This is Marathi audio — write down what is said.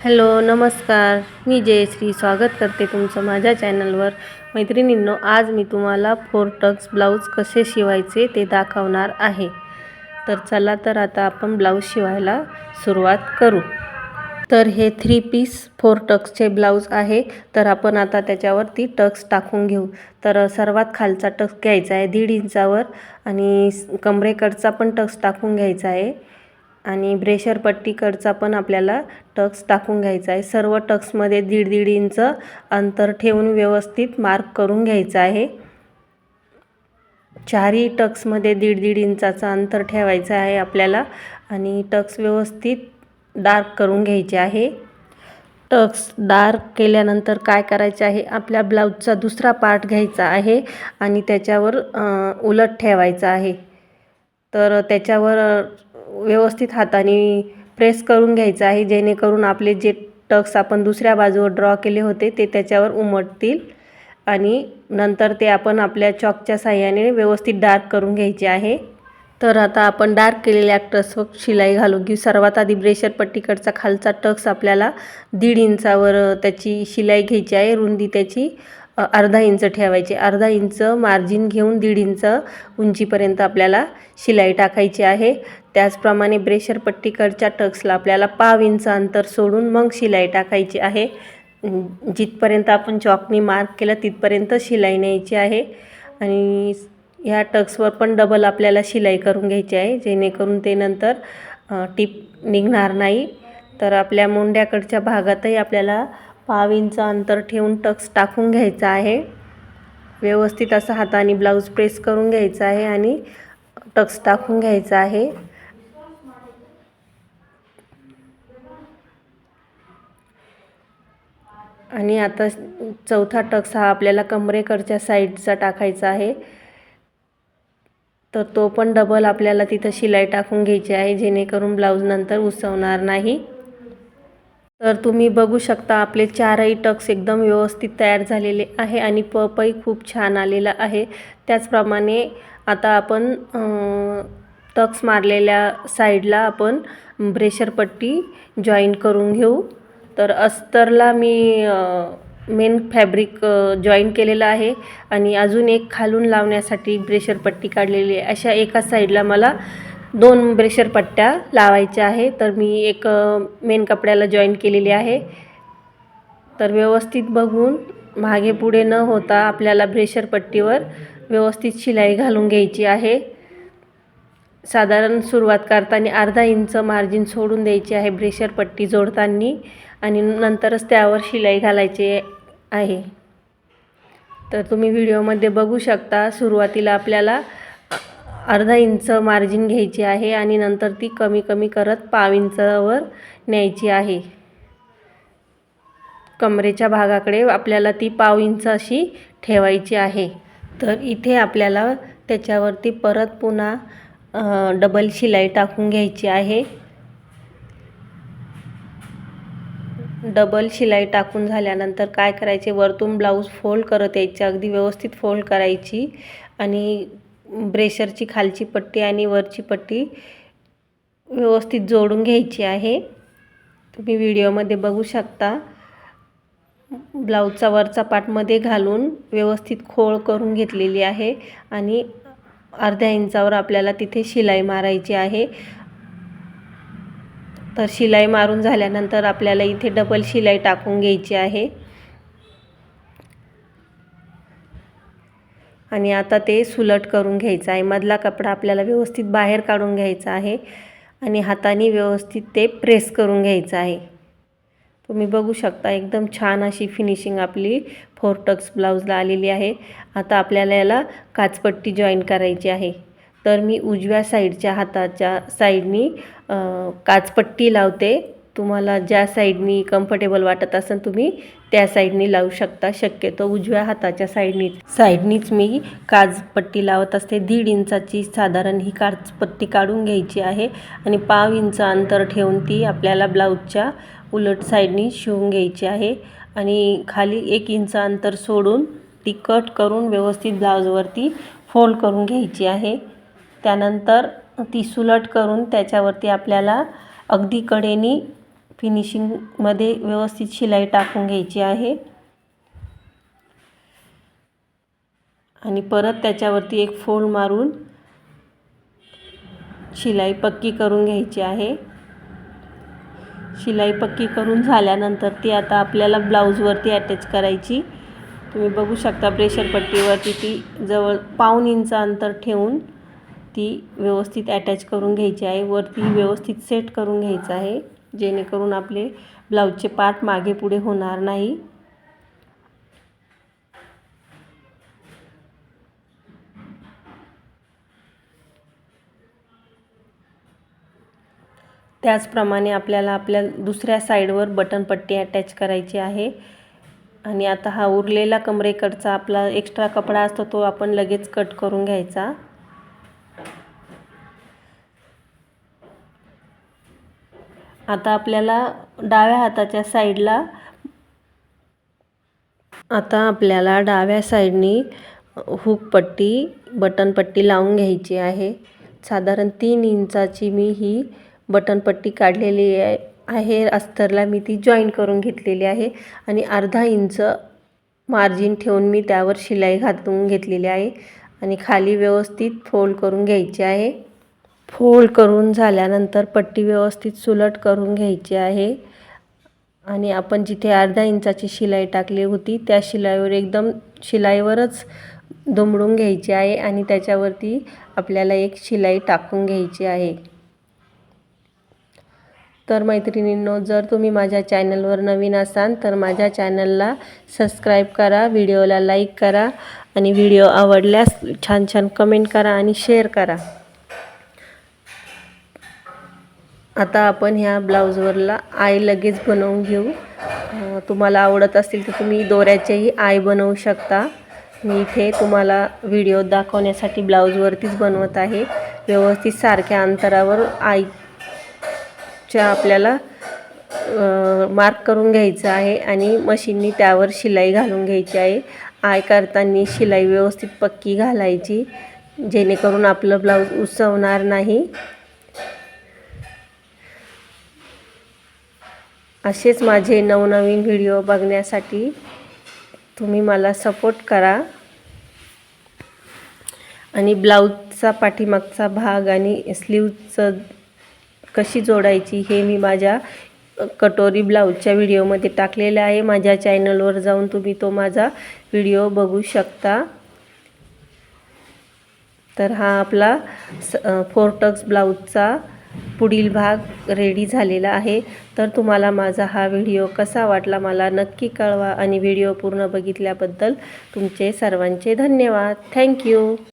हॅलो नमस्कार. मी जयश्री स्वागत करते तुमचं माझ्या चॅनलवर. मैत्रिणींनो आज मी तुम्हाला फोर टक्स ब्लाऊज कसे शिवायचे ते दाखवणार आहे. तर चला तर आता आपण ब्लाऊज शिवायला सुरुवात करू. तर हे थ्री पीस फोर टक्सचे ब्लाऊज आहे. तर आपण आता त्याच्यावरती टक्स टाकून घेऊ. तर सर्वात खालचा टक्स घ्यायचा आहे दीड इंचावर आणि कमरेकडचा पण टक्स टाकून घ्यायचा आहे. आणि ब्रेशर पट्टीकडचा पण आपल्याला टक्स टाकून घ्यायचा आहे. सर्व टक्समध्ये दीड दीड इंच अंतर ठेवून व्यवस्थित मार्क करून घ्यायचं आहे. चारही टक्समध्ये दीड दीड इंचाचं अंतर ठेवायचं आहे आपल्याला आणि टक्स व्यवस्थित डार्क करून घ्यायचे आहे. टक्स डार्क केल्यानंतर काय करायचे आहे? आपल्या ब्लाऊजचा दुसरा पार्ट घ्यायचा आहे आणि त्याच्यावर उलट ठेवायचा आहे. तर त्याच्यावर व्यवस्थित हाताने प्रेस करून घ्यायचं आहे जेणेकरून आपले जे टक्स आपण दुसऱ्या बाजूवर ड्रॉ केले होते ते त्याच्यावर उमटतील. आणि नंतर ते आपण आपल्या चॉकच्या साह्याने व्यवस्थित डार्क करून घ्यायचे आहे. तर आता आपण डार्क केलेल्या टक्सवर शिलाई घालून घेऊ. सर्वात आधी ब्रेशर पट्टीकडचा खालचा टक्स आपल्याला दीड इंचावर त्याची शिलाई घ्यायची आहे रुंदी त्याची. अर्धा इंच ठेवायची. अर्धा इंच मार्जिन घेऊन दीड इंच उंचीपर्यंत आपल्याला शिलाई टाकायची आहे. त्याचप्रमाणे ब्रेशर पट्टीकडच्या टक्सला आपल्याला पाव इंच अंतर सोडून मग शिलाई टाकायची आहे. जिथपर्यंत आपण चॉकनी मार्क केलं तिथपर्यंत शिलाई न्यायची आहे. आणि ह्या टक्सवर पण डबल आपल्याला शिलाई करून घ्यायची आहे. जेणेकरून ते नंतर टिप टीप निघणार नाही. तर आपल्या मोंड्याकडच्या भागातही आपल्याला पाव इंच अंतर ठेवून टक्स टाकून घ्यायचा आहे. व्यवस्थित असं हाताने ब्लाऊज प्रेस करून घ्यायचा आहे आणि टक्स टाकून घ्यायचा आहे. आणि आता चौथा टक्स हा आपल्याला कमरेकडच्या साईडचा टाकायचा आहे. तर तो पण डबल आपल्याला तिथं शिलाई टाकून घ्यायची आहे जेणेकरून ब्लाऊज नंतर उसवणार नाही. तर तुम्ही बघू शकता आपले चारही टक्स एकदम व्यवस्थित तयार झालेले आहे आणि पपही खूप छान आलेला आहे. त्याचप्रमाणे आता आपण टक्स मारलेल्या साईडला आपण ब्रेशर पट्टी जॉईन करून घेऊ. तर अस्तरला मी मेन फॅब्रिक जॉईन केलेलं आहे आणि अजून एक खालून लावण्यासाठी ब्रेशर पट्टी काढलेली आहे. अशा एका साईडला मला दोन ब्रेशर पट्ट्या लावायच्या आहे. तर मी एक मेन कपड्याला जॉईन केलेली आहे. तर व्यवस्थित बघून मागे पुढे न होता आपल्याला ब्रेशर पट्टीवर व्यवस्थित शिलाई घालून घ्यायची आहे. साधारण सुरुवात करताना अर्धा इंच मार्जिन सोडून द्यायची आहे ब्रेशर पट्टी जोडताना आणि नंतरच त्यावर शिलाई घालायची आहे. तर तुम्ही व्हिडिओमध्ये बघू शकता सुरुवातीला आपल्याला अर्धा इंच मार्जिन घ्यायची आहे आणि नंतर ती कमी कमी करत पाव इंचावर न्यायची आहे. कमरेच्या भागाकडे आपल्याला ती पाव इंच अशी ठेवायची आहे. तर इथे आपल्याला त्याच्यावरती परत पुन्हा डबल शिलाई टाकून घ्यायची आहे. डबल शिलाई टाकून झाल्यानंतर काय करायचे? वरतून ब्लाऊज फोल्ड करत यायचे अगदी व्यवस्थित फोल्ड करायची. आणि ब्रेशरची खालची पट्टी आणि वरची पट्टी व्यवस्थित जोडून घ्यायची आहे. तुम्ही व्हिडिओमध्ये बघू शकता. ब्लाऊजचा वरचा पाटमध्ये घालून व्यवस्थित खोळ करून घेतलेली आहे आणि अर्ध्या इंचावर आपल्याला तिथे शिलाई मारायची आहे. तर शिलाई मारून झाल्यानंतर आपल्याला इथे डबल शिलाई टाकून घ्यायची आहे. आणि आता ते सुलट करून घ्यायचं आहे. मधला कपडा आपल्याला व्यवस्थित बाहेर काढून घ्यायचा आहे आणि हाताने व्यवस्थित ते प्रेस करून घ्यायचं आहे. तुम्ही बघू शकता एकदम छान अशी फिनिशिंग आपली फोर टक्स ब्लाऊजला आलेली आहे. आता आपल्याला याला काचपट्टी जॉईन करायची आहे. तर मी उजव्या साईडच्या हाताच्या साईडनी काचपट्टी लावते. तुम्हाला ज्या साईडनी कम्फर्टेबल वाटत असेल तुम्ही त्या साईडनी लावू शकता शक्यतो उजव्या हाताच्या साईडनी. साईडनीच मी काचपट्टी लावत असते. दीड इंचाची साधारण ही काजपट्टी काढून घ्यायची आहे आणि पाव इंच अंतर ठेवून ती आपल्याला ब्लाऊजच्या उलट साईडनी शिवून घ्यायची आहे आणि खाली एक इंच अंतर सोडून ती कट करून व्यवस्थित ब्लाऊजवरती फोल्ड करून घ्यायची आहे. त्यानंतर ती सुलट करून त्याच्यावरती आपल्याला अगदी कडेनी फिनिशिंगमध्ये व्यवस्थित शिलाई टाकून घ्यायची आहे. आणि परत त्याच्यावरती एक फोल्ड मारून शिलाई पक्की करून घ्यायची आहे. शिलाई पक्की करून झाल्यानंतर ती आता आपल्याला ब्लाऊजवरती अटॅच करायची. तुम्ही बघू शकता प्रेशर पट्टीवरती ती जवळ पाऊन इंच अंतर ठेवून ती व्यवस्थित अटॅच करून घ्यायची आहे. वरती व्यवस्थित सेट करून घ्यायचं आहे. जेणेकरून आपले ब्लाऊजचे पार्ट मागे पुढे होणार नाही. त्याचप्रमाणे आपल्याला आपल्या दुसऱ्या साईडवर बटनपट्टी अटॅच करायची आहे. आणि आता हा उरलेला कमरेकडचा आपला एक्स्ट्रा कपडा असतो तो आपण लगेच कट करून घ्यायचा. आता आपल्याला डाव्या हाताच्या साईडला आता आपल्याला डाव्या साईडनी हुकपट्टी बटनपट्टी लावून घ्यायची आहे. साधारण तीन इंचाची मी ही बटनपट्टी काढलेली आहे. अस्तरला मी ती जॉईन करून घेतलेली आहे आणि अर्धा इंच मार्जिन ठेवून मी त्यावर शिलाई घालून घेतलेली आहे आणि खाली व्यवस्थित फोल्ड करून घ्यायची आहे. फोल्ड करून झाल्यानंतर पट्टी व्यवस्थित सुलट करून घ्यायची आहे. आणि आपण जिथे अर्धा इंचाची शिलाई टाकली होती त्या शिलाईवर एकदम शिलाईवरच दुमडून घ्यायची आहे आणि त्याच्यावरती आपल्याला एक शिलाई टाकून घ्यायची आहे. तर मैत्रिणींनो जर तुम्ही माझ्या चॅनलवर नवीन असाल तर माझ्या चॅनलला सबस्क्राईब करा व्हिडिओला लाईक करा आणि व्हिडिओ आवडल्यास छान छान कमेंट करा आणि शेअर करा. आता आपण ह्या ब्लाऊजवरला आय लगेच बनवून घेऊ. तुम्हाला आवडत असतील तर तुम्ही दोऱ्याचेही आय बनवू शकता. मी इथे तुम्हाला व्हिडिओ दाखवण्यासाठी ब्लाऊजवरतीच बनवत आहे. व्यवस्थित सारख्या अंतरावर आईच्या आपल्याला मार्क करून घ्यायचं आहे आणि मशीननी त्यावर शिलाई घालून घ्यायची आहे. आय करताना शिलाई व्यवस्थित पक्की घालायची जेणेकरून आपलं ब्लाऊज उसवणार नाही. असेच माझे नवनवीन व्हिडिओ बघण्यासाठी तुम्ही मला सपोर्ट करा. आणि ब्लाऊजचा पाठीमागचा भाग आणि स्लीवचं कशी जोडायची हे मी माझ्या कटोरी ब्लाऊजच्या व्हिडिओमध्ये टाकलेलं आहे. माझ्या चॅनलवर जाऊन तुम्ही तो माझा व्हिडिओ बघू शकता. तर हा आपला स फोरटक्स ब्लाऊजचा पुढील भाग रेडी झालेला आहे. तर तुम्हाला माझा हा व्हिडिओ कसा वाटला मला नक्की कळवा आणि व्हिडिओ पूर्ण बघितल्याबद्दल तुमचे सर्वांचे धन्यवाद. थँक्यू